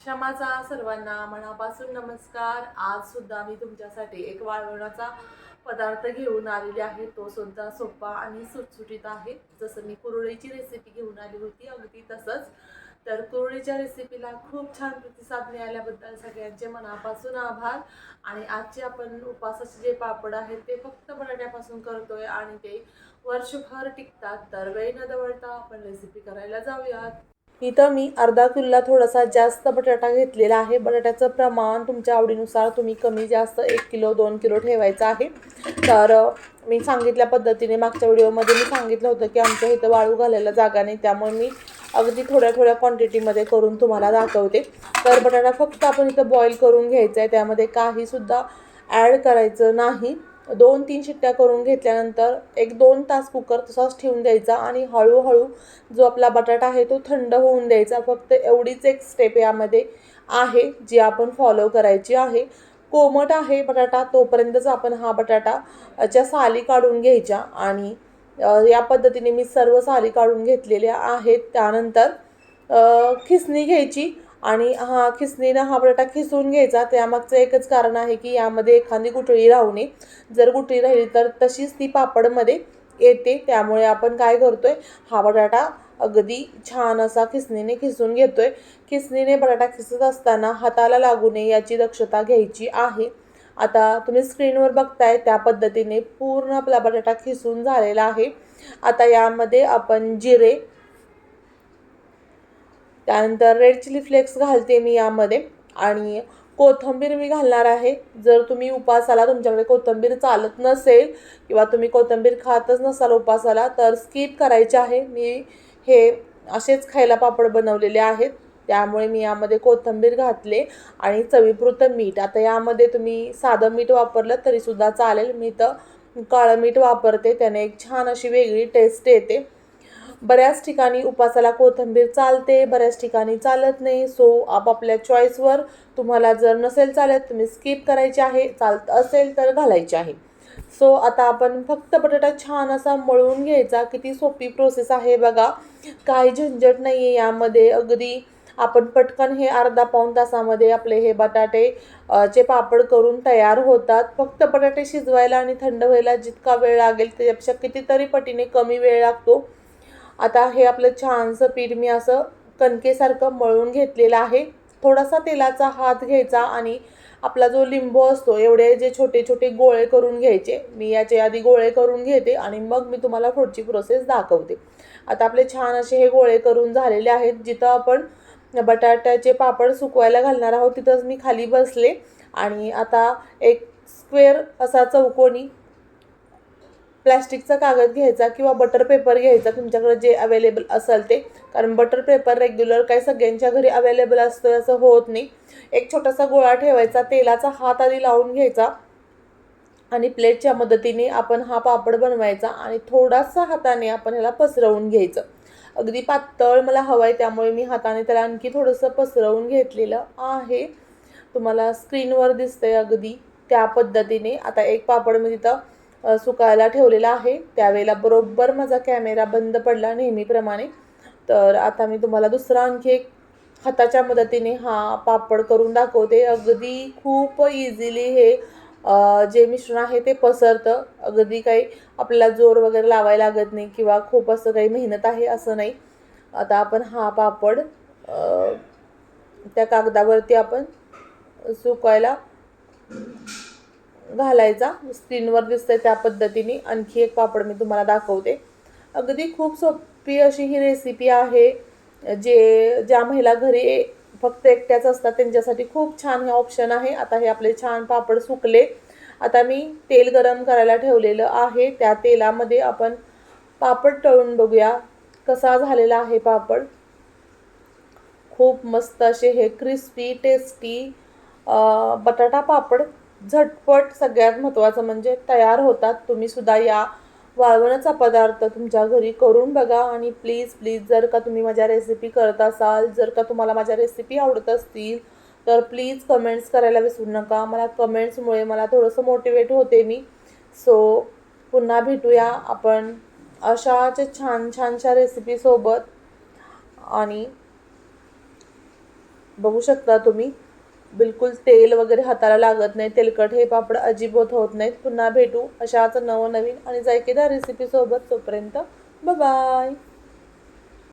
क्षमाचा सर्वांना मनापासून नमस्कार. आज सुद्धा मी तुमच्यासाठी एक वाळवणाचा पदार्थ घेऊन आलेले आहे. तो सुद्धा सोपा आणि सुटसुटीत आहे. जसं मी कुरळीची रेसिपी घेऊन आली होती अगदी तसंच. तर कुरळीच्या रेसिपीला खूप छान प्रतिसाद मिळाल्याबद्दल सगळ्यांचे मनापासून आभार. आणि आजचे आपण उपासाचे जे पापड आहेत ते फक्त बटाट्यापासून करतोय आणि ते वर्षभर टिकतात. तर वेळ न दवडता आपण रेसिपी करायला जाऊयात. इथं मी अर्धा किलोला थोडासा जास्त बटाटा घेतलेला आहे. बटाट्याचं प्रमाण तुमच्या आवडीनुसार तुम्ही कमी जास्त एक किलो दोन किलो ठेवायचं आहे. तर मी सांगितल्या पद्धतीने मागच्या व्हिडिओमध्ये मी सांगितलं होतं की आमच्या इथं वाळू घालायला जागा नाही. त्यामुळे मी अगदी थोड्या थोड्या क्वांटिटीमध्ये करून तुम्हाला दाखवते. तर बटाटा फक्त आपण इथं बॉईल करून घ्यायचा आहे. त्यामध्ये काहीसुद्धा ॲड करायचं नाही. दोन तीन शिट्ट्या करून घेतल्यानंतर एक दोन तास कुकर तसाच ठेवून द्यायचा आणि हळूहळू जो आपला बटाटा आहे तो थंड होऊन द्यायचा. फक्त एवढीच एक स्टेप यामध्ये आहे जी आपण फॉलो करायची आहे. कोमट आहे बटाटा तोपर्यंतच आपण हा बटाटा च्या साली काढून घ्यायच्या आणि या पद्धतीने मी सर्व साली काढून घेतलेल्या आहेत. त्यानंतर खिसणी घ्यायची. आणि हा खिसणीनं हा बटाटा खिसून घ्यायचा. त्यामागचं एकच कारण आहे की यामध्ये एखादी गुठळी राहू नये. जर गुठळी राहिली तर तशीच ती पापडमध्ये येते. त्यामुळे आपण काय करतोय हा बटाटा अगदी छान असा खिसणीने खिसून घेतोय. खिसणीने बटाटा खिसत असताना हाताला लागू नये याची दक्षता घ्यायची आहे. आता तुम्ही स्क्रीनवर बघताय त्या पद्धतीने पूर्ण आपला बटाटा खिसून झालेला आहे. आता यामध्ये आपण जिरे त्यानंतर रेड चिली फ्लेक्स घालते मी यामध्ये. आणि कोथिंबीर मी घालणार आहे. जर तुम्ही उपासाला तुमच्याकडे कोथिंबीर चालत नसेल किंवा तुम्ही कोथिंबीर खातच नसाल उपासाला तर स्किप करायचे आहे. मी हे असेच खायला पापड बनवलेले आहेत. त्यामुळे मी यामध्ये कोथिंबीर घातले आणि चवीपुरतं मीठ. आता यामध्ये तुम्ही साधं मीठ वापरलं तरीसुद्धा चालेल. मी तर काळं मीठ वापरते. त्याने एक छान अशी वेगळी टेस्ट येते. बऱ्याच ठिकाणी उपासाला कोथिंबीर चालते बऱ्याच ठिकाणी चालत नाही. सो आपापल्या चॉईसवर तुम्हाला जर नसेल चालत तुम्ही स्किप करायचे आहे चालत असेल तर घालायचे आहे. सो आता आपण फक्त बटाटा छान असा मळून घ्यायचा. किती सोपी प्रोसेस आहे बघा. काही झंझट नाही आहे यामध्ये. अगदी आपण पटकन हे अर्धा पाऊण तासामध्ये आपले हे बटाटे चे पापड करून तयार होतात. फक्त बटाटे शिजवायला आणि थंड व्हायला जितका वेळ लागेल त्याच्यापेक्षा कितीतरी पटीने कमी वेळ लागतो. आता हे आपलं छानसं पीठ मी असं कणकेसारखं मळून घेतलेलं आहे. थोडासा तेलाचा हात घ्यायचा आणि आपला जो लिंबू असतो एवढे जे छोटे छोटे गोळे करून घ्यायचे मी याचे आधी गोळे करून घेते आणि मग मी तुम्हाला पुढची प्रोसेस दाखवते. आता आपले छान असे हे गोळे करून झालेले आहेत जिथं आपण बटाट्याचे पापड सुकवायला घालणार आहोत तिथंच मी खाली बसले. आणि आता एक स्क्वेअर असा चौकोनी प्लॅस्टिकचा कागद घ्यायचा किंवा बटर पेपर घ्यायचा तुमच्याकडे जे अवेलेबल असेल ते. कारण बटर पेपर रेग्युलर काही सगळ्यांच्या घरी अवेलेबल असतं असं होत नाही. एक छोटासा गोळा ठेवायचा तेलाचा हात आधी लावून घ्यायचा आणि प्लेटच्या मदतीने आपण हा पापड बनवायचा आणि थोडासा हाताने आपण ह्याला पसरवून घ्यायचं. अगदी पातळ मला हवं आहे त्यामुळे मी हाताने त्याला आणखी थोडंसं पसरवून घेतलेलं आहे. तुम्हाला स्क्रीनवर दिसतंय अगदी त्या पद्धतीने. आता एक पापड मी तिथं सुकायला ठेवलेला आहे. त्यावेळेला बरोबर माझा कॅमेरा बंद पडला नेहमीप्रमाणे. तर आता मी तुम्हाला दुसरा आणखी एक हाताच्या मदतीने हा पापड करून दाखवते. अगदी खूप इझिली हे जे मिश्रण आहे ते पसरतं. अगदी काही आपल्याला जोर वगैरे लावायला लागत नाही किंवा खूप असं काही मेहनत आहे असं नाही. आता आपण हा पापड त्या कागदावरती आपण सुकवायला घालायचा. स्क्रीनवर दिसतंय त्या पद्धतीने. आणखी एक पापड मी तुम्हाला दाखवते. अगदी खूप सोपी अशी ही रेसिपी आहे जे ज्या महिला घरी फक्त एकट्याच असतात त्यांच्यासाठी खूप छान हे ऑप्शन आहे. आता हे आपले छान पापड सुकले. आता मी तेल गरम करायला ठेवलेलं आहे. त्या तेलामध्ये आपण पापड तळून बघूया कसा झालेला आहे पापड. खूप मस्त असे हे क्रिस्पी टेस्टी बटाटा पापड. झटपट सगळ्यात महत्त्वाचं म्हणजे तयार होतात. तुम्ही सुद्धा या वाळवणाचा पदार्थ तुमच्या घरी करून बघा आणि प्लीज प्लीज जर का तुम्ही माझ्या रेसिपी करत असाल जर का तुम्हाला माझ्या रेसिपी आवडत असतील तर प्लीज कमेंट्स करायला विसरू नका. मला कमेंट्समुळे मला थोडंसं मोटिवेट होते मी. सो पुन्हा भेटूया आपण अशाच छान छानशा रेसिपीसोबत आणि बघू शकता तुम्ही. बिलकुल तेल वगैरे हाताला लागत नाही तेलकट हे पापड अजिबात होत नाहीत. पुन्हा भेटू अशाच नवनवीन आणि जायकेदार रेसिपीसोबत तोपर्यंत बाय